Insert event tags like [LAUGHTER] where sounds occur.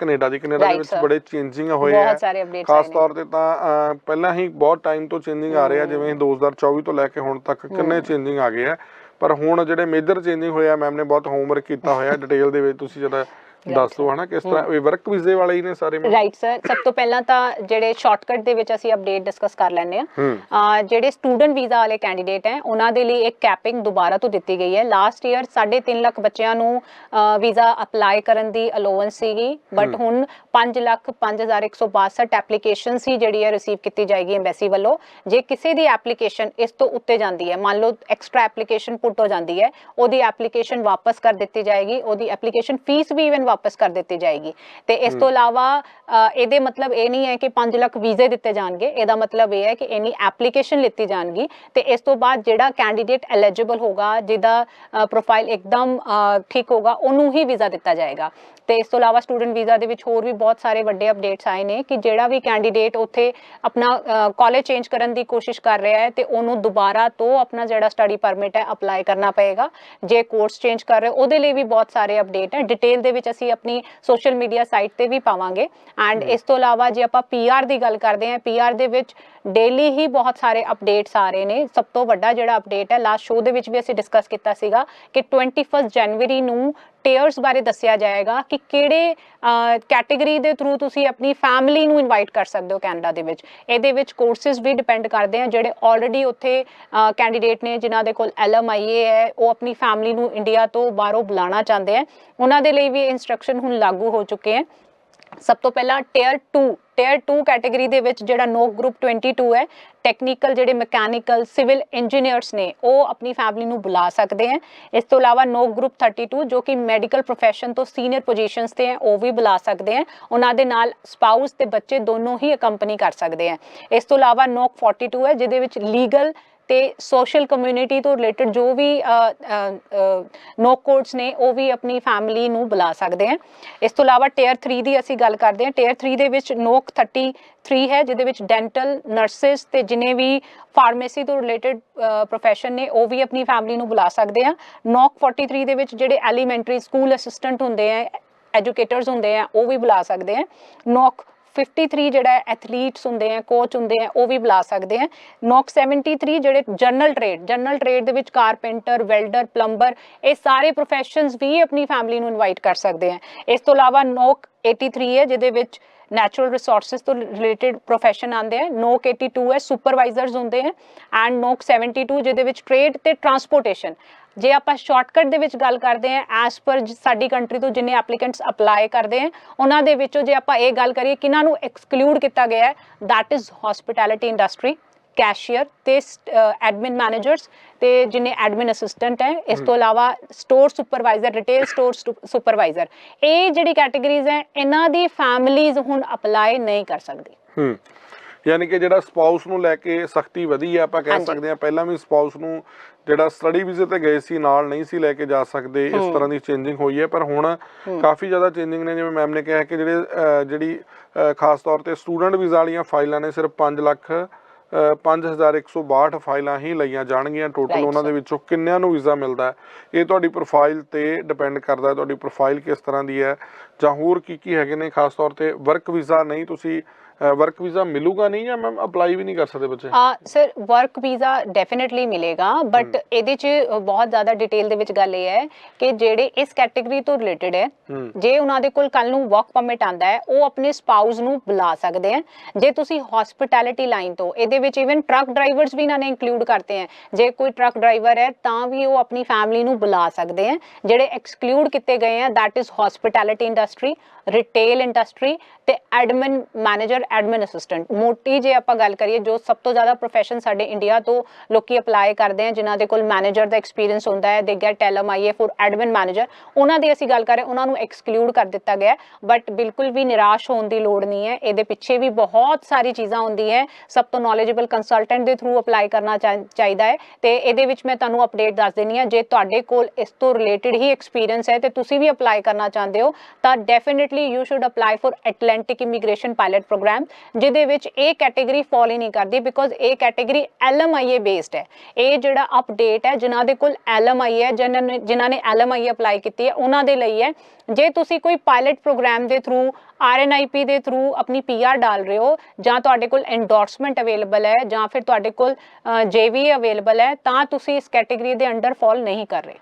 Canada ਦੀ ਕੈਨੇਡਾ ਦੇ Right, ਵਿੱਚ sir. ਬੜੇ ਚੇਂਜਿੰਗ ਹੋਏ ਆ। ਬਹੁਤ ਸਾਰੇ ਅਪਡੇਟਸ ਖਾਸ ਤੌਰ ਤੇ ਤਾਂ ਅਹ, ਪਹਿਲਾਂ ਹੀ ਬਹੁਤ ਟਾਈਮ ਤੋਂ ਚੇਂਜਿੰਗ ਆ ਰਹੇ ਆ ਜਿਵੇਂ 2024 ਤੋਂ ਲੈ ਕੇ ਹੁਣ ਤੱਕ ਕਿੰਨੇ ਚੇਂਜਿੰਗ ਆ ਗਏ ਆ। ਪਰ ਹੁਣ ਜਿਹੜੇ ਮੇਜਰ ਚੇਂਜਿੰਗ ਹੋਏ ਆ ਮੈਮ ਨੇ ਬਹੁਤ ਹੋਮਵਰਕ ਕੀਤਾ ਹੋਇਆ [LAUGHS] ਡਿਟੇਲ ਦੇ ਵਿੱਚ ਤੁਸੀਂ ਜਿਹੜਾ ਦੱਸ ਦਿਓ ਹਨਾ ਕਿਸ ਤਰ੍ਹਾਂ ਇਹ ਵਰਕ ਵੀਜ਼ੇ ਵਾਲੇ ਹੀ ਨੇ ਸਾਰੇ? ਰਾਈਟ ਸਰ ਸਭ ਤੋਂ ਪਹਿਲਾਂ ਤਾਂ ਜਿਹੜੇ ਸ਼ਾਰਟਕਟ ਦੇ ਵਿੱਚ ਅਸੀਂ ਅਪਡੇਟ ਡਿਸਕਸ ਕਰ ਲੈਂਦੇ ਆ ਜਿਹੜੇ ਸਟੂਡੈਂਟ ਵੀਜ਼ਾ ਵਾਲੇ ਕੈਂਡੀਡੇਟ ਹੈ ਉਹਨਾਂ ਦੇ ਲਈ ਇੱਕ ਕੈਪਿੰਗ ਦੁਬਾਰਾ ਤੋਂ ਦਿੱਤੀ ਗਈ ਹੈ। ਲਾਸਟ ਈਅਰ 3.5 ਲੱਖ ਬੱਚਿਆਂ ਨੂੰ ਵੀਜ਼ਾ ਅਪਲਾਈ ਕਰਨ ਦੀ ਅਲੋਵੈਂਸ ਸੀਗੀ। ਬਟ ਹੁਣ 5 ਲੱਖ 5162 ਐਪਲੀਕੇਸ਼ਨ ਸੀ ਜਿਹੜੀ ਹੈ ਰਿਸੀਵ ਕੀਤੀ ਜਾਏਗੀ ਐਮਬੈਸੀ ਵੱਲੋਂ। ਜੇ ਕਿਸੇ ਦੀ ਐਪਲੀਕੇਸ਼ਨ ਇਸ ਤੋਂ ਉੱਤੇ ਜਾਂਦੀ ਹੈ ਮੰਨ ਲਓ ਐਕਸਟਰਾ ਐਪਲੀਕੇਸ਼ਨ ਪੁੱਟ ਹੋ ਜਾਂਦੀ ਹੈ ਉਹਦੀ ਐਪਲੀਕੇਸ਼ਨ ਵਾਪਸ ਕਰ ਦਿੱਤੀ ਜਾਏਗੀ। ਉਹਦੀ ਐਪਲੀਕੇਸ਼ਨ ਫੀਸ ਵੀ ਇਵਨ ਵਾਪਸ ਕਰ ਦਿੱਤੀ ਜਾਏਗੀ। ਤੇ ਇਸ ਤੋਂ ਇਲਾਵਾ ਇਹਦੇ ਮਤਲਬ ਇਹ ਨਹੀਂ ਹੈ ਕਿ 5 ਲੱਖ ਵੀਜ਼ੇ ਦਿੱਤੇ ਜਾਣਗੇ। ਇਹਦਾ ਮਤਲਬ ਇਹ ਹੈ ਕਿ ਇਨੀ ਐਪਲੀਕੇਸ਼ਨ ਲਿੱਤੀ ਜਾਣਗੀ। ਤੇ ਇਸ ਤੋਂ ਬਾਅਦ ਜਿਹੜਾ ਕੈਂਡੀਡੇਟ ਐਲੀਜੀਬਲ ਹੋਗਾ ਜਿਹਦਾ ਪ੍ਰੋਫਾਈਲ ਇੱਕਦਮ ਠੀਕ ਹੋਗਾ ਉਹਨੂੰ ਹੀ ਵੀਜ਼ਾ ਦਿੱਤਾ ਜਾਏਗਾ। ਤੇ ਇਸ ਤੋਂ ਇਲਾਵਾ ਸਟੂਡੈਂਟ ਵੀਜ਼ਾ ਦੇ ਵਿੱਚ ਹੋਰ ਵੀ ਬਹੁਤ ਸਾਰੇ ਵੱਡੇ ਅਪਡੇਟਸ ਆਏ ਨੇ ਕਿ ਜਿਹੜਾ ਵੀ ਕੈਂਡੀਡੇਟ ਉੱਥੇ ਆਪਣਾ ਕਾਲਜ ਚੇਂਜ ਕਰਨ ਦੀ ਕੋਸ਼ਿਸ਼ ਕਰ ਰਿਹਾ ਹੈ ਤੇ ਉਹਨੂੰ ਦੁਬਾਰਾ ਤੋਂ ਆਪਣਾ ਜਿਹੜਾ ਸਟੱਡੀ ਪਰਮਿਟ ਹੈ ਅਪਲਾਈ ਕਰਨਾ ਪਏਗਾ। ਜੇ ਕੋਰਸ ਚੇਂਜ ਕਰ ਰਹੇ ਉਹਦੇ ਲਈ ਵੀ ਬਹੁਤ ਸਾਰੇ ਅਪਡੇਟ ਹੈ। ਡਿਟੇਲ ਦੇ ਵਿੱਚ ਅਸੀਂ ਆਪਣੀ ਸੋਸ਼ਲ ਮੀਡੀਆ ਸਾਈਟ ਤੇ ਵੀ ਪਾਵਾਂਗੇ। ਐਂਡ ਇਸ ਤੋਂ ਇਲਾਵਾ ਜੇ ਆਪਾਂ ਪੀਆਰ ਦੀ ਗੱਲ ਕਰਦੇ ਹਾਂ ਪੀਆਰ ਦੇ ਵਿੱਚ ਡੇਲੀ ਹੀ ਬਹੁਤ ਸਾਰੇ ਅਪਡੇਟਸ ਆ ਰਹੇ ਨੇ। ਸਭ ਤੋਂ ਵੱਡਾ ਜਿਹੜਾ ਅਪਡੇਟ ਹੈ ਲਾਸਟ ਸ਼ੋਅ ਦੇ ਵਿੱਚ ਵੀ ਅਸੀਂ ਡਿਸਕਸ ਕੀਤਾ ਸੀਗਾ ਕਿ 21 ਜਨਵਰੀ ਨੂੰ ਟੇਅਰਸ ਬਾਰੇ ਦੱਸਿਆ ਜਾਏਗਾ ਕਿ ਕਿਹੜੇ ਕੈਟਾਗਰੀ ਦੇ ਥਰੂ ਤੁਸੀਂ ਆਪਣੀ ਫੈਮਿਲੀ ਨੂੰ ਇਨਵਾਈਟ ਕਰ ਸਕਦੇ ਹੋ ਕੈਨੇਡਾ ਦੇ ਵਿੱਚ। ਇਹਦੇ ਵਿੱਚ ਕੋਰਸਸ ਵੀ ਡਿਪੈਂਡ ਕਰਦੇ ਆ ਜਿਹੜੇ ਆਲਰੇਡੀ ਉੱਥੇ ਕੈਂਡੀਡੇਟ ਨੇ ਜਿਨ੍ਹਾਂ ਦੇ ਕੋਲ ਐਲਐਮਆਈਏ ਹੈ, ਉਹ ਆਪਣੀ ਫੈਮਿਲੀ ਨੂੰ ਇੰਡੀਆ ਤੋਂ ਬਾਹਰੋਂ ਬੁਲਾਉਣਾ ਚਾਹੁੰਦੇ ਆ। ਉਹਨਾਂ ਦੇ ਲਈ ਵੀ ਇਨਸਟਰਕਸ਼ਨ ਹੁਣ ਲਾਗੂ ਹੋ ਚੁੱਕੇ ਹੈ ਸਭ ਤੋਂ ਪਹਿਲਾਂ ਟੇਅਰ 2 ਟਾਇਰ 2 ਕੈਟਾਗਰੀ ਦੇ ਵਿੱਚ ਜਿਹੜਾ ਨੋਕ ਗਰੁੱਪ 22 ਹੈ ਟੈਕਨੀਕਲ ਜਿਹੜੇ ਮਕੈਨੀਕਲ ਸਿਵਲ ਇੰਜੀਨੀਅਰਸ ਨੇ, ਉਹ ਆਪਣੀ ਫੈਮਿਲੀ ਨੂੰ ਬੁਲਾ ਸਕਦੇ ਹੈ। ਇਸ ਤੋਂ ਇਲਾਵਾ ਨੋਕ ਗਰੁੱਪ 32 ਜੋ ਕਿ ਮੈਡੀਕਲ profession ਤੋਂ ਸੀਨੀਅਰ ਪੋਜੀਸ਼ਨਸ ਤੇ ਹੈ, ਉਹ ਵੀ ਬੁਲਾ ਸਕਦੇ ਹੈ। ਉਹਨਾਂ ਦੇ ਨਾਲ ਸਪਾਊਸ ਤੇ ਬੱਚੇ ਦੋਨੋਂ ਹੀ ਅਕੰਪਨੀ ਕਰ ਸਕਦੇ ਹੈ। ਇਸ ਤੋਂ ਇਲਾਵਾ ਨੋਕ 42 ਹੈ, ਜਿਹਦੇ ਵਿੱਚ ਲੀਗਲ ਤੇ ਸੋਸ਼ਲ ਕਮਿਊਨਿਟੀ ਤੋਂ ਰਿਲੇਟਡ ਜੋ ਵੀ ਨੋ ਕੋਡਸ ਨੇ, ਉਹ ਵੀ ਆਪਣੀ ਫੈਮਿਲੀ ਨੂੰ ਬੁਲਾ ਸਕਦੇ ਹਨ ਇਸ ਤੋਂ ਇਲਾਵਾ ਟਾਇਰ 3 ਦੀ ਅਸੀਂ ਗੱਲ ਕਰਦੇ ਹਾਂ। ਟਾਇਰ 3 ਦੇ ਵਿੱਚ ਨੋਕ 33 ਹੈ, ਜਿਹਦੇ ਵਿੱਚ ਡੈਂਟਲ ਨਰਸਿਸ ਤੇ ਜਿਨੇ ਵੀ ਫਾਰਮੇਸੀ ਤੋਂ ਰਿਲੇਟਡ profession ਨੇ, ਉਹ ਵੀ ਆਪਣੀ ਫੈਮਿਲੀ ਨੂੰ ਬੁਲਾ ਸਕਦੇ ਆ। ਨੋਕ 43 ਦੇ ਵਿੱਚ ਜਿਹੜੇ ਐਲੀਮੈਂਟਰੀ ਸਕੂਲ ਅਸਿਸਟੈਂਟ ਹੁੰਦੇ ਆ ਐਜੂਕੇਟਰਸ ਹੁੰਦੇ ਆ, ਉਹ ਵੀ ਬੁਲਾ ਸਕਦੇ ਆ। ਨੋਕ 53 ਜਿਹੜਾ ਐਥਲੀਟਸ ਹੁੰਦੇ ਆ ਕੋਚ ਹੁੰਦੇ ਆ, ਉਹ ਵੀ ਬੁਲਾ ਸਕਦੇ ਆ। ਨੋਕ 73 ਜਿਹੜੇ ਜਨਰਲ ਟ੍ਰੇਡ ਜਨਰਲ ਟ੍ਰੇਡ ਦੇ ਵਿੱਚ ਕਾਰਪੈਂਟਰ ਵੈਲਡਰ ਪਲੰਬਰ ਇਹ ਸਾਰੇ ਪ੍ਰੋਫੈਸ਼ਨਸ ਵੀ ਆਪਣੀ ਫੈਮਿਲੀ ਨੂੰ ਇਨਵਾਈਟ ਕਰ ਸਕਦੇ ਆ। ਇਸ ਤੋਂ ਇਲਾਵਾ ਨੋਕ 83 ਹੈ, ਜਿਹਦੇ ਵਿੱਚ ਨੈਚੁਰਲ ਰਿਸੋਰਸਸ ਤੋਂ ਰਿਲੇਟਡ ਪ੍ਰੋਫੈਸ਼ਨ ਆਉਂਦੇ ਆ। ਨੋਕ 82 ਹੈ ਸੁਪਰਵਾਈਜ਼ਰਸ ਹੁੰਦੇ ਆ। ਐਂਡ ਨੋਕ 72 ਜਿਹਦੇ ਵਿੱਚ ਟ੍ਰੇਡ ਤੇ ਟਰਾਂਸਪੋਰਟੇਸ਼ਨ ਜੇ ਆਪਾਂ ਸ਼ਾਰਟਕਟ ਦੇ ਵਿੱਚ ਗੱਲ ਕਰਦੇ ਹਾਂ ਐਸ ਪਰ ਸਾਡੀ ਕੰਟਰੀ ਤੋਂ ਜਿੰਨੇ ਐਪਲੀਕੈਂਟਸ ਅਪਲਾਈ ਕਰਦੇ ਆ ਉਹਨਾਂ ਦੇ ਵਿੱਚੋਂ ਜੇ ਆਪਾਂ ਇਹ ਗੱਲ ਕਰੀਏ ਕਿਹਨਾਂ ਨੂੰ ਐਕਸਕਲੂਡ ਕੀਤਾ ਗਿਆ ਹੈ that is hospitality industry cashier ਤੇ ਐਡਮਿਨ ਮੈਨੇਜਰਸ ਤੇ ਜਿਨੇ ਐਡਮਿਨ ਅਸਿਸਟੈਂਟ ਹੈ ਇਸ ਤੋਂ ਇਲਾਵਾ store supervisor retail store supervisor ਇਹ ਜਿਹੜੀ ਕੈਟਾਗਰੀਜ਼ ਹੈ ਇਹਨਾਂ ਦੀ ਫੈਮਿਲੀਜ਼ ਹੁਣ ਅਪਲਾਈ ਨਹੀਂ ਕਰ ਸਕਦੀ। ਹੂੰ। ਯਾਨੀ ਕਿ ਜਿਹੜਾ ਸਪਾਊਸ ਨੂੰ ਲੈ ਕੇ ਸਖਤੀ ਵਧੀ ਹੈ ਆਪਾਂ ਕਹਿ। ਸਕਦੇ ਹਾਂ ਪਹਿਲਾਂ ਵੀ ਸਪਾਊਸ ਨੂੰ ਜਿਹੜਾ ਸਟੱਡੀ ਵੀਜ਼ੇ ਤੇ ਗਏ ਸੀ ਨਾਲ ਨਹੀਂ ਸੀ ਲੈ ਕੇ ਜਾ ਸਕਦੇ ਇਸ ਤਰ੍ਹਾਂ ਦੀ ਚੇਂਜਿੰਗ ਹੋਈ ਹੈ ਪਰ ਹੁਣ ਕਾਫੀ ਜ਼ਿਆਦਾ ਚੇਂਜਿੰਗ ਨੇ ਜਿਵੇਂ ਮੈਮ ਨੇ ਕਿਹਾ ਕਿ ਜਿਹੜੇ ਜਿਹੜੀ ਖਾਸ ਤੌਰ ਤੇ ਸਟੂਡੈਂਟ ਵੀਜ਼ਾ ਵਾਲੀਆਂ ਫਾਈਲਾਂ ਨੇ ਸਿਰਫ 5 ਲੱਖ ਅਹ, 5162 ਫਾਈਲਾਂ ਹੀ ਲਈਆਂ ਜਾਣਗੀਆਂ ਟੋਟਲ ਉਹਨਾਂ ਦੇ. ਵਿੱਚੋਂ ਕਿੰਨਿਆਂ ਨੂੰ ਵੀਜ਼ਾ ਮਿਲਦਾ ਹੈ ਇਹ ਤੁਹਾਡੀ ਪ੍ਰੋਫਾਈਲ ਤੇ ਡਿਪੈਂਡ ਕਰਦਾ ਹੈ ਤੁਹਾਡੀ ਪ੍ਰੋਫਾਈਲ ਕਿਸ ਤਰ੍ਹਾਂ ਦੀ ਹੈ ਜਾਂ ਹੋਰ ਕੀ ਕੀ ਹੈਗੇ ਨੇ ਖਾਸ ਤੌਰ ਤੇ ਵਰਕ ਵੀਜ਼ਾ ਨਹੀਂ ਤੁਸੀਂ ਵਰਕ ਵੀਜ਼ਾ ਮਿਲੂਗਾ ਨਹੀਂ ਜਾਂ ਮੈਮ ਅਪਲਾਈ ਵੀ ਨਹੀਂ ਕਰ ਸਕਦੇ ਬੱਚੇ? ਆ ਸਰ ਵਰਕ ਵੀਜ਼ਾ ਡੈਫੀਨਿਟਲੀ ਮਿਲੇਗਾ ਬਟ ਇਹਦੇ ਚ ਬਹੁਤ ਜ਼ਿਆਦਾ ਡਿਟੇਲ ਦੇ ਵਿੱਚ ਗੱਲ ਇਹ ਹੈ ਕਿ ਜਿਹੜੇ ਇਸ ਕੈਟਾਗਰੀ ਤੋਂ ਰਿਲੇਟਡ ਹੈ ਹੂੰ। ਜੇ ਉਹਨਾਂ ਦੇ ਕੋਲ ਕੱਲ ਨੂੰ ਵਰਕ ਪਰਮਿਟ ਆਂਦਾ ਹੈ ਉਹ ਆਪਣੇ ਸਪਾਊਸ ਨੂੰ ਬੁਲਾ ਸਕਦੇ ਹਨ ਜੇ ਤੁਸੀਂ ਹਸਪਿਟੈਲਿਟੀ ਲਾਈਨ ਤੋਂ ਇਹਦੇ ਵਿੱਚ ਇਵਨ ਟਰੱਕ ਡਰਾਈਵਰਸ ਵੀ ਇਹਨਾਂ ਨੇ ਇੰਕਲੂਡ ਕਰਤੇ ਹੈ। ਜੇ ਕੋਈ ਟਰੱਕ ਡਰਾਈਵਰ ਹੈ ਤਾਂ ਵੀ ਉਹ ਆਪਣੀ ਫੈਮਿਲੀ ਨੂੰ ਬੁਲਾ ਸਕਦੇ ਹਨ ਜਿਹੜੇ ਐਕਸਕਲੂਡ ਕੀਤੇ ਗਏ ਹੈ that is hospitality industry retail industry ਤੇ ਐਡਮਿਨ ਮੈਨੇਜਰ ਐਡਮਿਨ ਅਸਿਸਟੈਂਟ ਮੋਟੀ ਜੇ ਆਪਾਂ ਗੱਲ ਕਰੀਏ, ਜੋ ਸਭ ਤੋਂ ਜ਼ਿਆਦਾ profession ਸਾਡੇ ਇੰਡੀਆ ਤੋਂ ਲੋਕੀ ਅਪਲਾਈ ਕਰਦੇ ਆ, ਜਿਨ੍ਹਾਂ ਦੇ ਕੋਲ ਮੈਨੇਜਰ ਦਾ ਐਕਸਪੀਰੀਅੰਸ ਹੁੰਦਾ ਹੈ ਦੇ get LMIA for admin manager ਉਹਨਾਂ ਦੀ ਅਸੀਂ ਗੱਲ ਕਰ ਰਹੇ ਉਹਨਾਂ ਨੂੰ ਐਕਸਕਲੂਡ ਕਰ ਦਿੱਤਾ ਗਿਆ ਬਟ ਬਿਲਕੁਲ ਵੀ ਨਿਰਾਸ਼ ਹੋਣ ਦੀ ਲੋੜ ਨਹੀਂ ਹੈ। ਇਹਦੇ ਪਿੱਛੇ ਵੀ ਬਹੁਤ ਸਾਰੀ ਚੀਜ਼ਾਂ ਹੁੰਦੀਆਂ ਹੈ। ਸਭ ਤੋਂ ਨੌਲੇਜੇਬਲ ਕੰਸਲਟੈਂਟ ਦੇ ਥਰੂ ਅਪਲਾਈ ਕਰਨਾ ਚਾ- ਚਾਹੀਦਾ ਹੈ। ਤੇ ਇਹਦੇ ਵਿੱਚ ਮੈਂ ਤੁਹਾਨੂੰ ਅਪਡੇਟ ਦੱਸ ਦੇਣੀ ਹੈ, ਜੇ ਤੁਹਾਡੇ ਕੋਲ ਇਸ ਤੋਂ ਰਿਲੇਟਡ ਹੀ ਐਕਸਪੀਰੀਅੰਸ ਹੈ ਤੇ ਤੁਸੀਂ ਵੀ ਅਪਲਾਈ ਕਰਨਾ ਚਾਹੁੰਦੇ ਹੋ, ਤਾਂ ਤਾਂ definitely you should apply for Atlantic immigration pilot programme ਜਿਹਦੇ ਵਿੱਚ ਇਹ ਕੈਟਾਗਰੀ ਫਾਲ ਹੀ ਨਹੀਂ ਕਰਦੀ ਬਿਕੋਜ਼ ਇਹ ਕੈਟਾਗਰੀ ਐਲਐਮਆਈਏ ਬੇਸਡ ਹੈ। ਇਹ ਜਿਹੜਾ ਅਪਡੇਟ ਹੈ, ਜਿਨ੍ਹਾਂ ਦੇ ਕੋਲ ਐਲਐਮਆਈ ਹੈ, ਜਿਨ੍ਹਾਂ ਨੇ ਜਿਨ੍ਹਾਂ ਨੇ ਐਲਐਮਆਈ ਅਪਲਾਈ ਕੀਤੀ ਹੈ, ਉਹਨਾਂ ਦੇ ਲਈ ਹੈ। ਜੇ ਤੁਸੀਂ ਕੋਈ ਪਾਇਲਟ ਪ੍ਰੋਗਰਾਮ ਦੇ ਥਰੂ ਆਰਐਨਆਈਪੀ ਦੇ ਥਰੂ ਆਪਣੀ ਪੀਆਰ ਡਾਲ ਰਹੇ ਹੋ, ਜਾਂ ਤੁਹਾਡੇ ਕੋਲ ਐਂਡੋਰਸਮੈਂਟ ਅਵੇਲੇਬਲ ਹੈ, ਜਾਂ ਫਿਰ ਤੁਹਾਡੇ ਕੋਲ ਜੇਵੀ ਅਵੇਲੇਬਲ ਹੈ, ਤਾਂ ਤੁਸੀਂ ਇਸ ਕੈਟਾਗਰੀ ਦੇ ਅੰਡਰ ਫਾਲ ਨਹੀਂ ਕਰ ਰਹੇ।